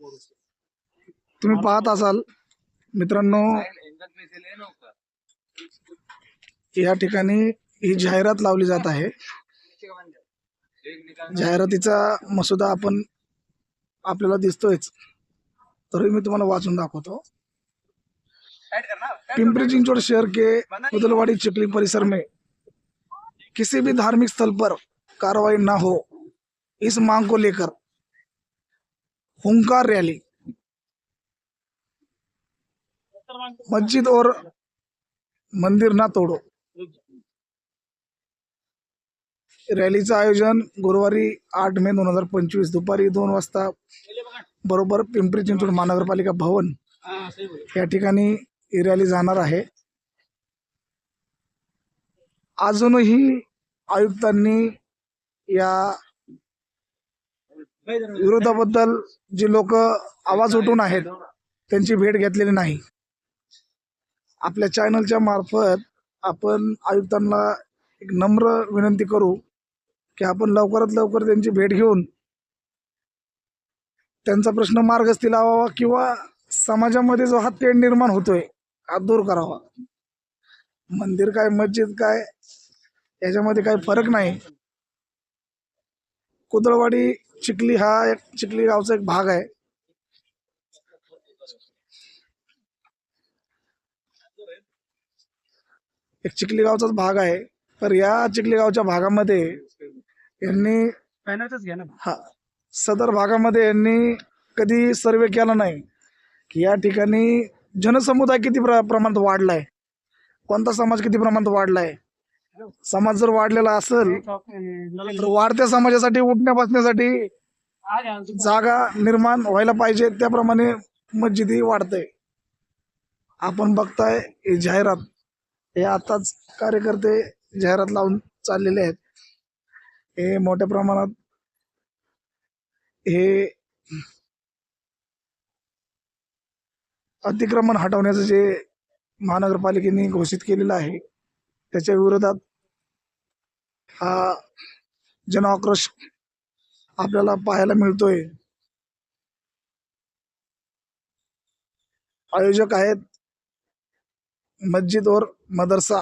तुम्ही पाहत असाल मित्रांनो या ठिकाणी ही जाहिरात लावली जात आहे. जाहिरातीचा मसुदा आपण आपल्याला दिसतोयच. तरी मी तुम्हाला वाचून दाखवतो. पिंपरी चिंचवड़ शहर के उदलवाड़ी चिकली परिसर में किसी भी धार्मिक स्थल पर कार्रवाई ना हो इस मांग को लेकर हुंकार रैली. मस्जिद और मंदिर ना तोडो. रॅलीचं आयोजन गुरुवारी आठ मे दोन हजार पंचवीस दुपारी दोन वाजता बरोबर पिंपरी चिंचवड महानगरपालिका भवन या ठिकाणी ही रॅली जाणार आहे. अजूनही आयुक्तांनी या विरोधाबद्दल जे लोक आवाज उठून आहेत त्यांची भेट घेतलेली नाही. आपल्या चॅनलच्या मार्फत आपण आयुक्तांना एक नम्र विनंती करू की आपण लवकरात लवकर त्यांची भेट घेऊन त्यांचा प्रश्न मार्गस्थी लावावा किंवा समाजामध्ये जो हा तेढ निर्माण होतोय हा दूर करावा. मंदिर काय मस्जिद काय याच्यामध्ये काही फरक नाही. कुदळवाडी चिखली हा एक चिखली गावचा एक भाग आहे. एक चिखली गावचाच भाग आहे. तर या चिखली गावच्या भागामध्ये यांनी हा सदर भागामध्ये यांनी कधी सर्वे केला नाही. की या ठिकाणी जनसमुदाय किती प्र प्रमाणात वाढलाय? कोणता समाज किती प्रमाणात वाढलाय? समाज जर वाढलेला असेल तर वाढत्या समाजासाठी उठण्या बसण्यासाठी जागा निर्माण व्हायला पाहिजे. त्याप्रमाणे मस्जिदी वाढते आपण बघताय जाहिरात हे आताच कार्यकर्ते जाहिरात लावून चाललेले आहेत. हे मोठ्या प्रमाणात हे अतिक्रमण हटवण्याचं जे महानगरपालिकेने घोषित केलेलं आहे त्याच्या विरोधात हा जनआक्रोश आपल्याला पाहायला मिळतोय. आयोजक आहेत मस्जिद और मदरसा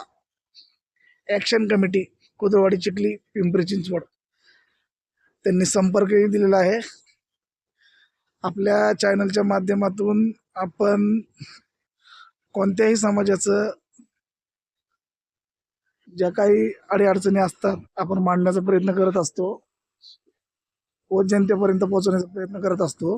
ॲक्शन कमिटी कुदरवाडी चिखली पिंपरी चिंचवड. त्यांनी संपर्कही दिलेला आहे. आपल्या चॅनलच्या माध्यमातून आपण कोणत्याही समाजाचं ज्या काही अडीअडचणी असतात आपण मांडण्याचा प्रयत्न करत असतो व जनतेपर्यंत पोहोचवण्याचा प्रयत्न करत असतो.